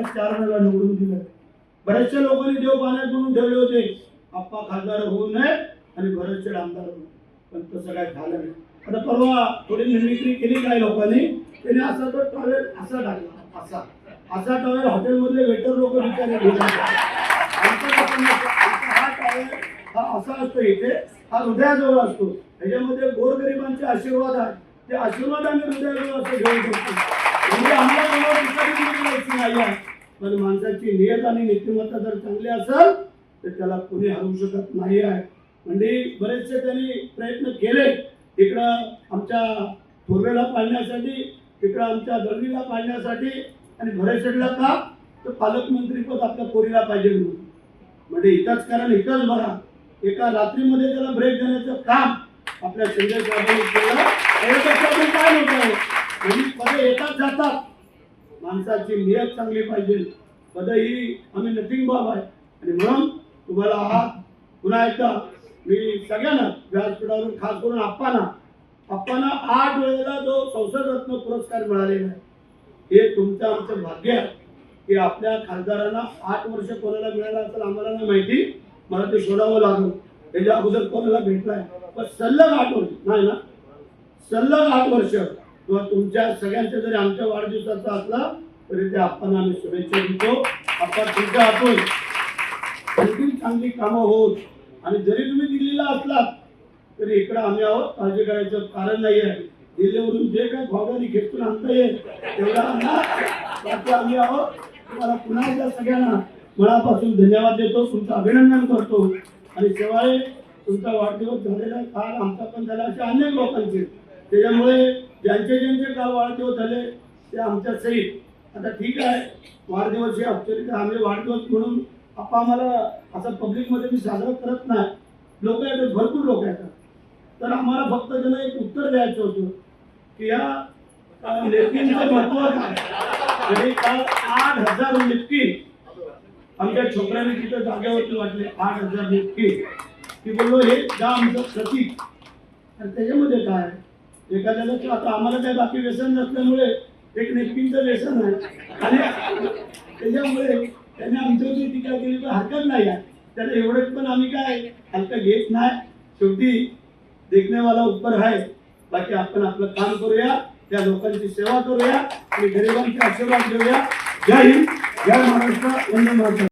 आता चार वेळा निवडून दिलं. बऱ्याचशा लोकांनी देव पाण्यात म्हणून ठेवले होते. आप्पा खासदार होऊ नये आणि बरेचसे आमदार पण तसं काय झालं नाही. आता परवा थोडी मिमिक्री केली काय लोकांनी? त्याने असा तर टॉयलेट असा टाकला. असा. असा टॉयलेट हॉटेलमधले वेटर लोक विचारले. हा टॉयलेट हा असा असतो इथे. हा हृदयाजवळ असतो. ह्याच्यामध्ये गोरगरिबांचे आशीर्वाद आहे ते आशीर्वाद आम्ही हृदयाजवळ असं घेऊ शकतो नाही आहे पण माणसाची नियत आणि नीतिमत्ता जर चांगली असेल तर त्याला कोणी हरवू शकत नाही आहे. म्हणजे बरेचसे त्यांनी प्रयत्न केले. इकडं आमच्या थोरवेला पाळण्यासाठी इकडं आमच्या दळवीला पाळण्यासाठी आणि भरेशेडला का? तर पालकमंत्रीपद आपल्या पोरीला पाहिजे म्हणून. म्हणजे इथंच कारण इथंच बघा एका रात्रीमध्ये त्याला ब्रेक देण्याचं काम आपल्या संजय साहेबांनी केलं. काय नव्हतं म्हणजे पदे येतात जातात. माणसाची नियत चांगली पाहिजे. पद ही आम्ही नथिंग बाब आहे. आणि म्हणून तुम्हाला हा पुन्हा एकदा मी सगळ्यांना व्यासपीठावरून खास करून आप्पांना आप्पांना आठ वेळेला जो संसदरत्न पुरस्कार मिळालेला आहे हे तुमचं आमचं भाग्य आहे. की आपल्या खासदारांना आठ वर्ष कोणाला मिळालं असेल आम्हाला नाही माहिती. मला ते शोधावं लागलं. त्याच्या अगोदर कोणाला भेटलाय? पण सल्लग आठ वर्ष नाही ना? सल्लग आठ वर्ष किंवा तुमच्या सगळ्यांच्या जरी आमच्या वाढदिवसाचा असला तरी ते आपण आम्ही शुभेच्छा देतो. आपण तुमच्या आपण आणखी चांगली कामं होत आणि जरी तुम्ही दिल्लीला असलात तरी इकडं आम्ही आहोत. काळजी करायचं कारण नाही आहे दिल्लीवरून जे काय भावगाडी खेचून आणता येईल तेवढा बाकी आम्ही आहोत. तुम्हाला पुन्हा एकदा सगळ्यांना मनापासून धन्यवाद देतो. तुमचं अभिनंदन करतो. आणि शिवाय तुमचा वाढदिवस झालेला आहे, काल आमचा पण झाला असे अनेक लोकांचे. त्याच्यामुळे ज्यांचे ज्यांचे काल वाढदिवस झाले ते आमच्या सहित. आता ठीक आहे वाढदिवस हे औपचारिक आम्ही वाढदिवस म्हणून आपण आम्हाला असं पब्लिकमध्ये मी साजरा करत नाही. लोक येतात भरपूर लोक येतात. तर आम्हाला फक्त त्यांना एक उत्तर द्यायचं होतं की या अ, महत्त्व काय काल आठ हजार लेफ्टिन आमच्या छोकऱ्याने तिथं जागेवरती वाटले आठ हजार लेफ्टिन की बोललो हे जा आमचं प्रतीक. आणि त्याच्यामध्ये काय एखाद्याला की आता आम्हाला काही बाकी व्यसन नसल्यामुळे एक नेपकिनचं व्यसन आहे. आणि त्याच्यामुळे त्यांनी आमच्यावरती टीका केली तर हरकत नाही आहे त्याला एवढंच पण आम्ही काय हलकं घेत नाही. शेवटी देखणेवाला उपर आहे. बाकी आपण आपलं काम करूया त्या लोकांची सेवा करूया आणि गरिबांचे आशीर्वाद घेऊया. जय हिंद. जय महाराष्ट्र. वंदे महाराष्ट्र